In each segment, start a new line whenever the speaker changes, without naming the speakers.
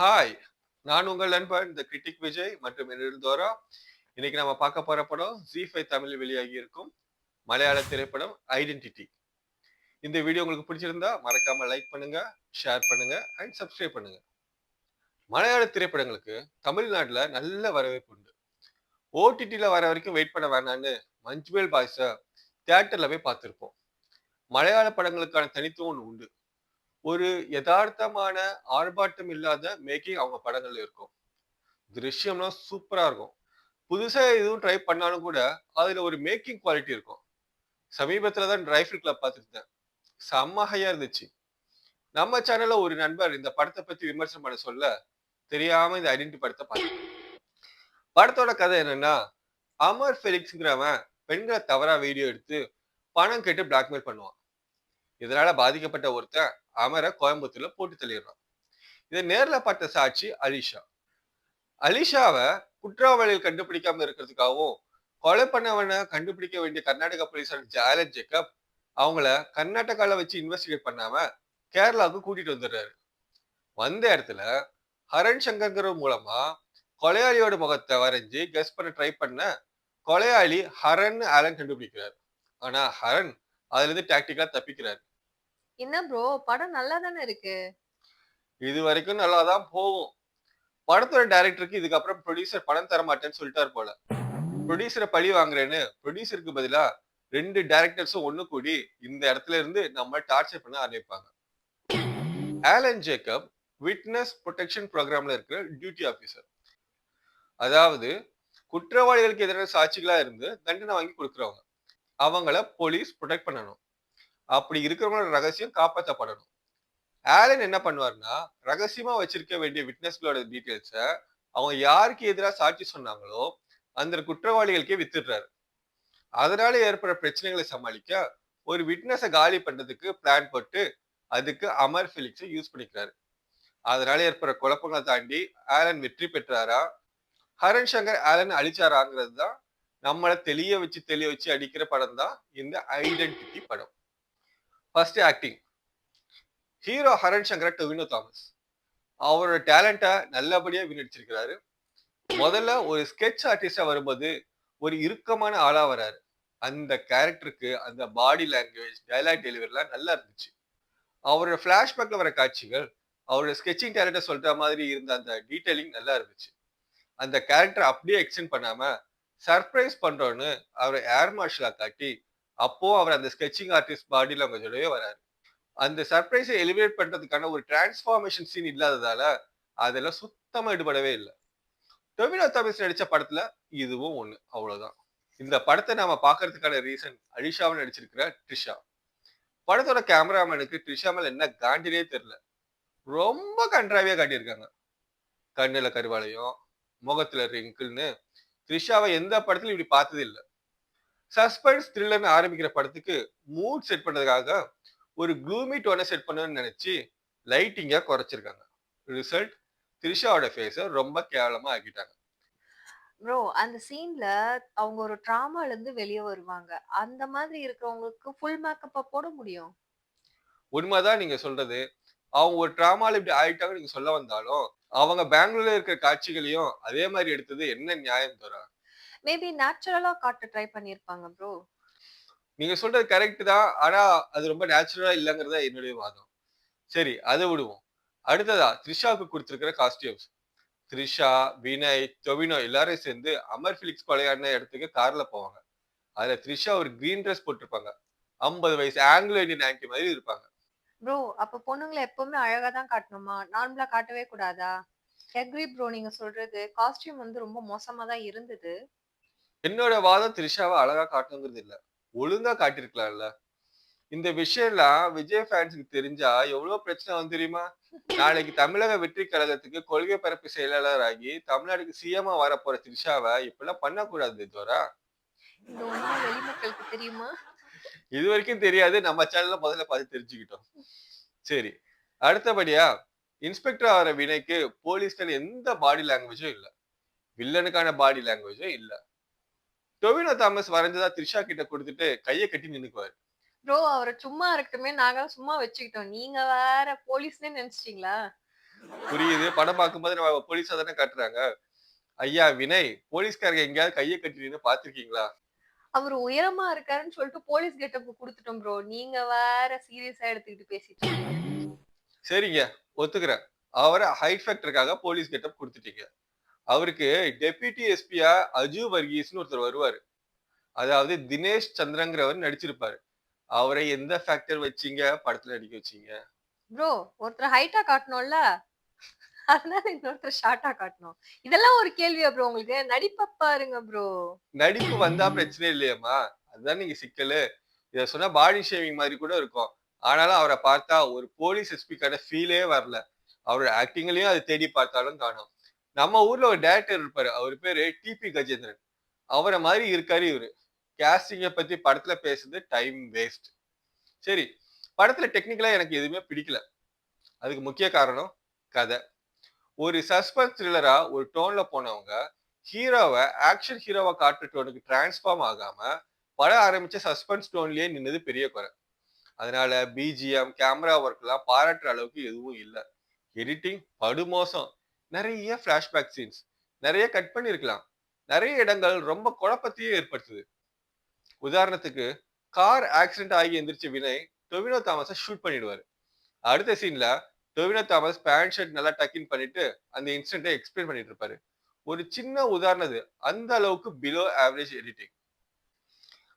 Hi நான் உங்கள் நண்பன் த கிரிட்டிக் விஜய் மற்றும் என்னிடம் தோரா. இன்னைக்கு நம்ம பார்க்க போற படம் ஜி ஃபைவ் தமிழில் வெளியாகி இருக்கும் மலையாள திரைப்படம் ஐடென்டிட்டி இந்த வீடியோ உங்களுக்கு பிடிச்சிருந்தா மறக்காம லைக் பண்ணுங்க ஷேர் பண்ணுங்க அண்ட் சப்ஸ்கிரைப் பண்ணுங்க. மலையாள திரைப்படங்களுக்கு தமிழ்நாட்டில் நல்ல வரவேற்பு உண்டு. ஓடிடியில் வர வரைக்கும் வெயிட் பண்ண வேணான்னு மஞ்சுவேல் பாய்ஸை தியேட்டரில் போய் பார்த்துருப்போம். மலையாள படங்களுக்கான தனித்துவம் ஒன்று உண்டு. ஒரு யதார்த்தமான ஆர்ப்பாட்டம் இல்லாத மேக்கிங் அவங்க படங்கள்ல இருக்கும். திருஷ்யம்லாம் சூப்பரா இருக்கும். புதுசா எதுவும் ட்ரை பண்ணாலும் கூட அதுல ஒரு மேக்கிங் குவாலிட்டி இருக்கும். சமீபத்துல தான் ரைஃபிள் கிளப் பார்த்துருந்தேன். செம்ம ஹையா இருந்துச்சு. நம்ம சேனல்ல ஒரு நண்பர் இந்த படத்தை பத்தி விமர்சனம் பண்ண சொல்ல தெரியாம இந்த ஐடென்டி படத்தை பார்த்தேன். படத்தோட கதை என்னன்னா அமர் ஃபெலிக்ஸ்ங்கிறவன் பெண்களை தவறா வீடியோ எடுத்து பணம் கேட்டு பிளாக்மெயில் பண்ணுவான். இதனால பாதிக்கப்பட்ட ஒருத்தன் அமரை கோயம்புத்தூர்ல போட்டு தள்ளிடுறான். இதை நேர்ல பார்த்த சாட்சி அலிஷா. அலிஷாவை குற்றவாளியில் கண்டுபிடிக்காம இருக்கிறதுக்காகவும் கொலை பண்ணவனை கண்டுபிடிக்க வேண்டிய கர்நாடக போலீஸார் ஜாலன் ஜேக்கப் அவங்கள கர்நாடகால வச்சு இன்வெஸ்டிகேட் பண்ணாம கேரளாவுக்கு கூட்டிட்டு வந்துடுறாரு. வந்த இடத்துல ஹரன் சங்கர்ங்கிற மூலமா கொலையாளியோட முகத்தை வரைஞ்சி கெஸ் பண்ண ட்ரை பண்ண கொலையாளி ஹரன் ஆலன் கண்டுபிடிக்கிறார். ஆனா ஹரன் அதுல இருந்து டாக்டிக்கலா தப்பிக்கிறாரு.
என்ன ப்ரோ படம் நல்லா தானே இருக்கு?
இது வரைக்கும் நல்லா தான் போகும். படத்தோட டைரக்டருக்கு இதுக்கப்புறம் ப்ரொடியூசர் பணம் தர மாட்டேன்னு சொல்லிட்டாரு போல. ப்ரொடியூசரை பழி வாங்குறேன்னு ப்ரொடியூசருக்கு பதிலா ரெண்டு டைரக்டர்ஸும் ஒண்ணு கூடி இந்த இடத்துல இருந்து நம்ம டார்ச்சர் பண்ண ஆரம்பிப்பாங்க. ஆலன் ஜேக்கப் விட்னஸ் ப்ரொடெக்ஷன் ப்ரோக்ராம்ல இருக்கிற டியூட்டி ஆஃபீஸர் அதாவது குற்றவாளிகளுக்கு எதிரான சாட்சிகளா இருந்து தண்டனை வாங்கி கொடுக்குறவங்க. அவங்கள போலீஸ் ப்ரொடெக்ட் பண்ணணும். அப்படி இருக்கிறவங்களோட ரகசியம் காப்பாற்றப்படணும் ஆலன் என்ன பண்ணுவார்னா ரகசியமா வச்சிருக்க வேண்டிய விட்னஸ்களோட டீட்டெயில்ஸை அவங்க யாருக்கு எதிராக சாட்சி சொன்னாங்களோ அந்த குற்றவாளிகளுக்கே வித்துடுறாரு. அதனால ஏற்படுற பிரச்சனைகளை சமாளிக்க ஒரு விட்னஸை காலி பண்றதுக்கு பிளான் போட்டு அதுக்கு அமர் பிலிக்ஸை யூஸ் பண்ணிக்கிறாரு. அதனால ஏற்படுற குழப்பங்களை தாண்டி ஆலன் வெற்றி பெற்றாரா? ஹரன் சங்கர் ஆலன் அழிச்சாராங்கிறது தான் நம்மளை தெளிய வச்சு தெளிய வச்சு அடிக்கிற படம் தான் இந்த ஐடென்டிட்டி படம். First acting hero Haran Shankar Vinu Thomas அவரோட டேலண்ட்டை நல்லபடியா வீணடிச்சிருக்கிறாரு. முதல்ல ஒரு ஸ்கெட்ச் ஆர்டிஸ்டா வரும்போது ஒரு இறுக்கமான ஆளா வராரு. அந்த கேரக்டருக்கு அந்த பாடி லாங்குவேஜ் டைலாக் டெலிவரிலாம் நல்லா இருந்துச்சு. அவரோட ஃபிளாஷ்பேக்ல வர காட்சிகள் அவரோட ஸ்கெட்சிங் டேலண்ட்டை சொல்ற மாதிரி இருந்த அந்த டீட்டெயிலிங் நல்லா இருந்துச்சு. அந்த கேரக்டர் அப்படியே எக்ஸ்டென்ட் பண்ணாம சர்ப்ரைஸ் பண்றோன்னு அவரை ஏர் மார்ஷலா காட்டி அப்போ அவர் அந்த ஸ்கெச்சிங் ஆர்டிஸ்ட் பாடி லாங்குவேஜோடய வராரு. அந்த சர்ப்ரைஸை எலிவேட் பண்றதுக்கான ஒரு டிரான்ஸ்ஃபார்மேஷன் சீன் இல்லாததால அதெல்லாம் சுத்தமா ஈடுபடவே இல்லை. டொமினோ தமிஸ் நடிச்ச படத்துல இதுவும் ஒண்ணு அவ்வளவுதான். இந்த படத்தை நாம பாக்குறதுக்கான ரீசன் அலிஷாவை நடிச்சிருக்கிற ட்ரிஷா. படத்தோட கேமராமேனுக்கு ட்ரிஷா மேல என்ன காண்டினே தெரியல. ரொம்ப கன்றாவியா காட்டியிருக்காங்க. கண்ணுல கருவாலையும் முகத்துல ரிங்கிள்னு த்ரிஷாவை எந்த படத்துலயும் இப்படி பார்த்தது இல்லை சஸ்பென்ஸ் த்ரில்லர்னு ஆரம்பிக்கிற படத்துக்கு மூட் செட் பண்றதுக்காக ஒரு க்ளூமி டோனை செட் பண்ணணும்னு நினைச்சு லைட்டிங்கா குறைச்சிருக்காங்க. ரிசல்ட் த்ரிஷாவோட ஃபேஸை ரொம்ப கேவலமா ஆக்கிட்டாங்க.
ப்ரோ அந்த சீன்ல அவங்க ஒரு ட்ராமால இருந்து வெளியே வருவாங்க. அந்த மாதிரி இருக்கிறவங்களுக்கு ஃபுல் மேக்கப்பா போட முடியும்?
உண்மைதான் நீங்க சொல்றது. அவங்க ஒரு ட்ராமால இப்படி ஆயிட்டாங்க நீங்க சொல்ல வந்தாலும் அவங்க பெங்களூர்ல இருக்கிற காட்சிகளையும் அதே மாதிரி எடுத்தது என்ன நியாயம் தரா
மேபி நேச்சுரலா காட்ட ட்ரை பண்ணிருப்பாங்க ப்ரோ
நீங்க சொல்றது கரெக்ட் தான். ஆனா அது ரொம்ப நேச்சுரலா இல்லைங்கிறத என்னுடைய வாதம். சரி அதை விடுவோம். அடுத்ததா த்ரிஷாவுக்கு கொடுத்திருக்கிற காஸ்டியூம்ஸ் த்ரிஷா வினய் டொவினோ எல்லாரும் சேர்ந்து அமர் பிலிக்ஸ் கொலையான இடத்துக்கு கார்ல போவாங்க. அதுல த்ரிஷா ஒரு கிரீன் ட்ரெஸ் போட்டிருப்பாங்க. ஐம்பது வயசு ஆங்கிலோ இந்தியன் ஆன்டி மாதிரி இருப்பாங்க.
ப்ரோ அப்ப பொண்ணுங்களை எப்பவுமே அழகா தான் காட்டணுமா? நார்மலா காட்டவே கூடாதா? எக்ரி ப்ரோ நீங்க சொல்றது காஸ்டியூம் வந்து ரொம்ப மோசமா தான் இருந்தது.
என்னோட வாதம் த்ரிஷாவை அழகா காட்டணுங்கிறது இல்ல. ஒழுங்கா காட்டியிருக்கலாம்ல. இந்த விஷயம்லாம் விஜய் ஃபேன்ஸுக்கு தெரிஞ்சா எவ்வளவு பிரச்சனை வந்து தெரியுமா? நாளைக்கு தமிழக வெற்றி கழகத்துக்கு கொள்கை பரப்பு செயலாளர் ஆகி தமிழ்நாடுக்கு சிஎம்மா வர போற த்ரிஷாவை இப்பெல்லாம் பண்ணக்கூடாது தோரா
வெளிமக்களுக்கு தெரியுமா?
இது வரைக்கும் தெரியாது. நம்ம சேனல்ல முதல்ல பார்த்து தெரிஞ்சுக்கிட்டோம். சரி. அடுத்தபடியா இன்ஸ்பெக்டர் ஆகிற வினைக்கு போலீஸ்ல எந்த பாடி லாங்குவேஜும் இல்ல. வில்லனுக்கான பாடி லாங்குவேஜும் இல்ல. டொவினோ தாமஸ் வரைஞ்சதா த்ரிஷா கிட்ட கொடுத்துட்டு கையை கட்டி நின்னுக்குவாரு.
ப்ரோ அவரை சும்மா இருக்கட்டுமே நாங்க சும்மா வச்சுக்கிட்டோம். நீங்க வேற போலீஸ்னே நினைச்சிட்டீங்களா?
புரியுது. படம் பார்க்கும்போது நம்ம போலீஸா தானே காட்டுறாங்க. ஐயா வினய் போலீஸ்காரங்க எங்கேயாவது கையை கட்டி நின்னு பாத்திருக்கீங்களா
அவர் உயரமா இருக்காருன்னு சொல்லிட்டு போலீஸ் கெட்டப் குடுத்துட்டோம் ப்ரோ நீங்க வேற சீரியஸா எடுத்துக்கிட்டு பேசிட்டு
சரிங்க. ஒத்துக்கிறேன். அவரை ஹைட் ஃபேக்டருக்காக போலீஸ் கெட்டப் கொடுத்துட்டீங்க. அவருக்கு டெபியூட்டி எஸ்பியா அஜு வர்கீஸ்னு ஒருத்தர் வருவாரு. அதாவது தினேஷ் சந்திரங்கிறவர் நடிச்சிருப்பாரு. அவரை எந்த ஃபேக்டர் வச்சீங்க? படத்துல நடிக்க வச்சீங்க?
ப்ரோ ஒருத்தர் ஹைட்டா காட்டணும்ல? அதனால இன்னொருத்தர் ஷார்ட்டா காட்டணும். இதெல்லாம் ஒரு கேள்வியா ப்ரோ உங்களுக்கு? நடிப்ப பாருங்க ப்ரோ
நடிப்பு வந்தா பிரச்சனை இல்லையம்மா. அதுதான் நீங்க சிக்கலு. இத சொன்னா பாடி ஷேவிங் மாதிரி கூட இருக்கும். ஆனாலும் அவரை பார்த்தா ஒரு போலீஸ் எஸ்பிக்கான ஃபீலே வரல. அவரோட ஆக்டிங்லயும் அதை தேடி பார்த்தாலும் காணும். நம்ம ஊர்ல ஒரு டேரக்டர் இருப்பாரு. அவர் பேரு டிபி கஜேந்திரன். அவரை மாதிரி இருக்காரு இவரு. கேஸ்டிங்கை பத்தி படத்துல பேசுறது டைம் வேஸ்ட் சரி படத்துல டெக்னிக்கலா எனக்கு எதுவுமே பிடிக்கல. அதுக்கு முக்கிய காரணம் கதை. ஒரு சஸ்பென்ஸ் த்ரில்லரா ஒரு டோன்ல போனவங்க ஹீரோவை ஆக்ஷன் ஹீரோவை காட்டுற டோனுக்கு டிரான்ஸ்ஃபார்ம் ஆகாம படம் ஆரம்பிச்ச சஸ்பென்ஸ் டோன்லயே நின்னது பெரிய குறை. அதனால பிஜிஎம் கேமரா ஒர்க்லாம் பாராட்டுற அளவுக்கு எதுவும் இல்லை. எடிட்டிங் படுமோசம். நிறைய ஃப்ளாஷ்பேக் சீன்ஸ் நிறைய கட் பண்ணியிருக்கலாம் நிறைய இடங்கள் ரொம்ப குழப்பத்தையே ஏற்படுத்துது. உதாரணத்துக்கு கார் ஆக்சிடென்ட் ஆகி எந்திரிச்ச வினய் டொவினோ தாமஸை ஷூட் பண்ணிடுவாரு. அடுத்த சீன்ல டொவினோ தாமஸ் பேண்ட் ஷர்ட் நல்லா டக்கின் பண்ணிட்டு அந்த இன்சிடென்ட்டை எக்ஸ்பிளைன் பண்ணிட்டு இருப்பாரு. ஒரு சின்ன உதாரணது அந்த அளவுக்கு பிலோ ஆவரேஜ் எடிட்டிங்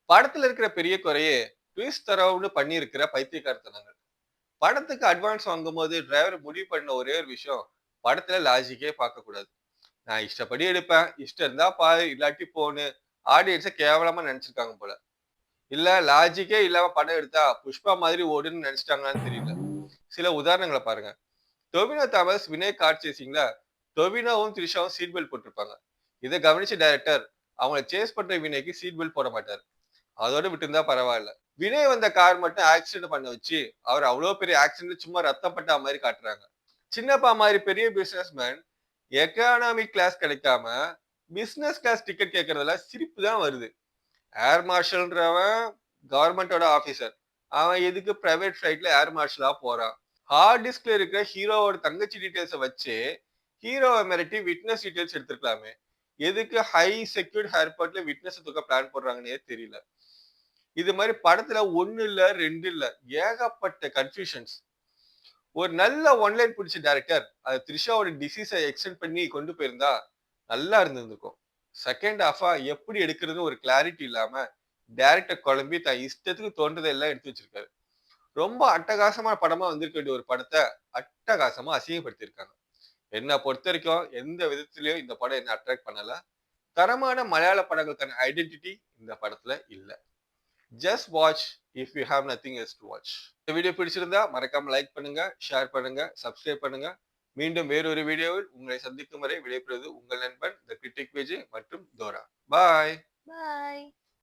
படத்துல இருக்கிற பெரிய குறையே ட்விஸ்ட் தரவுன்னு பண்ணியிருக்கிற பைத்தியக்காரத்தனங்கள். படத்துக்கு அட்வான்ஸ் வாங்கும்போது டிரைவர் முடிவு பண்ண ஒரே ஒரு விஷயம் படத்துல லாஜிக்கே பார்க்க கூடாது நான் இஷ்டப்படி எடுப்பேன். இஷ்டம் இருந்தா பாரு இல்லாட்டி போன்னு. ஆடியன்ஸை கேவலமா நினைச்சிருக்காங்க போல. இல்ல லாஜிக்கே இல்லாம படம் எடுத்தா புஷ்பா மாதிரி ஓடுன்னு நினைச்சிட்டாங்களான்னு தெரியல. சில உதாரணங்களை பாருங்க. டொவினோ தாமஸ் வினய் கார் சேசிங்ல டொவினோவும் த்ரிஷாவும் சீட் பெல்ட் போட்டிருப்பாங்க. இதை கவனிச்ச டைரக்டர் அவங்களை சேஸ் பண்ற வினய்க்கு சீட் பெல்ட் போட மாட்டார். அதோட விட்டுருந்தா பரவாயில்ல. வினய் வந்த கார் மட்டும் ஆக்சிடென்ட் பண்ண வச்சு அவர் அவ்வளவு பெரிய ஆக்சிடென்ட் சும்மா ரத்தம் பட்டா மாதிரி காட்டுறாங்க. சின்னப்பா மாதிரி பெரிய பிசினஸ்மேன் எக்கானாமிக் கிளாஸ் கிடைக்காம பிஸ்னஸ் கிளாஸ் டிக்கெட் கேட்கறதுல சிரிப்பு தான் வருது. ஏர் மார்ஷல்ன்றவன் கவர்மெண்டோட ஆஃபீஸர் அவன் எதுக்கு பிரைவேட் ஃப்ளைட்ல ஏர் மார்ஷலா போறான்? ஹார்ட் டிஸ்க்ல இருக்கிற ஹீரோவோட தங்கச்சி டீட்டெயில்ஸை வச்சு ஹீரோவை மிரட்டி விட்னஸ் டீட்டெயில்ஸ் எடுத்துருக்கலாமே. எதுக்கு ஹை செக்யூர்ட் ஏர்போர்ட்ல விட்னஸ் தூக்க பிளான் போடுறாங்கன்னே தெரியல. இது மாதிரி படத்துல ஒன்னு இல்ல ரெண்டு இல்ல ஏகப்பட்ட கன்ஃபியூஷன்ஸ் ஒரு நல்ல ஒன்லைன் பிடிச்ச டேரக்டர் அது த்ரிஷாவோட டிசீஸை எக்ஸ்டெண்ட் பண்ணி கொண்டு போயிருந்தா நல்லா இருந்திருக்கும் செகண்ட் ஹாஃபா எப்படி எடுக்கிறதுன்னு ஒரு கிளாரிட்டி இல்லாம டேரக்டர் குழம்பி தன் இஷ்டத்துக்கு தோன்றதெல்லாம் எடுத்து வச்சிருக்காரு. ரொம்ப அட்டகாசமான படமா வந்திருக்க வேண்டிய ஒரு படத்தை அட்டகாசமா அசிங்கப்படுத்தியிருக்காங்க. என்னை பொறுத்த வரைக்கும் எந்த விதத்திலயும் இந்த படம் என்ன அட்ராக்ட் பண்ணல. தரமான மலையாள படங்களுக்கான ஐடென்டிட்டி இந்த படத்துல இல்லை. Just watch if you have nothing else to watch இந்த வீடியோ பிடிச்சிருந்தா மறக்காம லைக் பண்ணுங்க ஷேர் பண்ணுங்க சப்ஸ்கிரைப் பண்ணுங்க. மீண்டும் வேறொரு வீடியோவில் உங்களை சந்திக்கும் வரை விடைபெறுவது உங்கள் நண்பன் த கிரிட்டிக் விஜய் மற்றும் தோரா. பாய்
பாய்